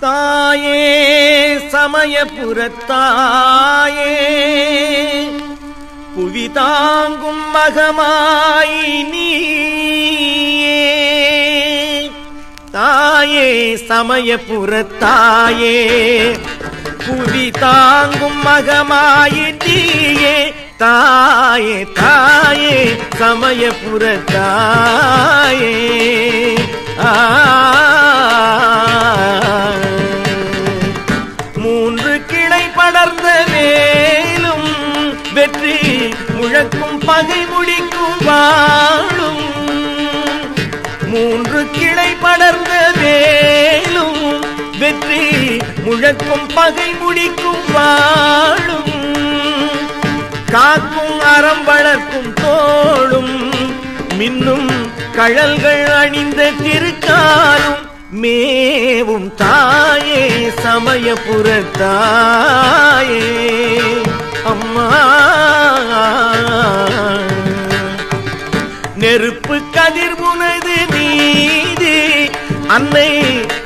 தாயே சமயபுரத்தாயே புவி தாங்கும் மகமாய் நீயே. தாயே சமயபுரத்தாயே புவி தாங்கும் மகமாய் நீயே. தாயே தாயே சமயபுரத்தாயே. ஆ பகை முடிக்கும் வாழும் மூன்று கிளை படர்ந்த வேலும் வெற்றி முழக்கும் பகை முடிக்கும் வாழும் காக்கும் அறம் வளர்க்கும் தோளும் மின்னும் கழல்கள் அணிந்த திருக்காலும் மேவும் தாயே சமயபுரத்தாயே அம்மா. நெருப்பு கதிர் உனது நீதி அன்னை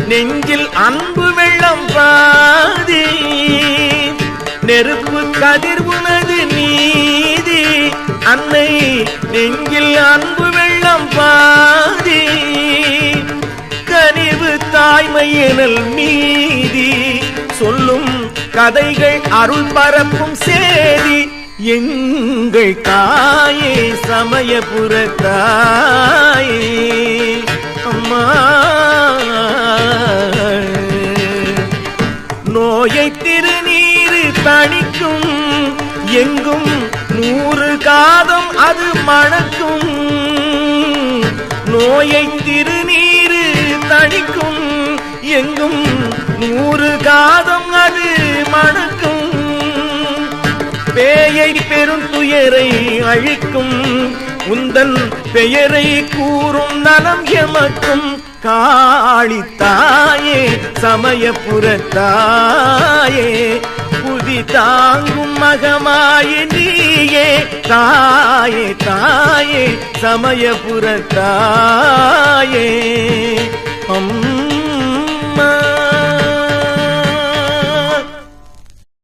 நெஞ்சில் அன்பு வெள்ளம் பாதி. நெருப்பு கதிர் உனது நீதி அன்னை நெஞ்சில் அன்பு வெள்ளம் பாதி. கனிவு தாய்மையினல் மீதி. சொல்லும் கதைகள் அருள் பரப்பும் சேதி. எங்கள் தாயே சமயபுரத்தாயே அம்மா. நோயை திருநீரு தணிக்கும் எங்கும் நூறு காதம் அது மணக்கும். நோயை திருநீரு தணிக்கும் எங்கும் நூறு பேயை பெரும் துயரை அழிக்கும். உந்தன் பெயரை கூறும் நலம் எமக்கும். காளி தாயே சமயபுரத்தாயே புதி தாங்கும் மகமாய நீயே. தாயே தாயே சமயபுரத்தாயே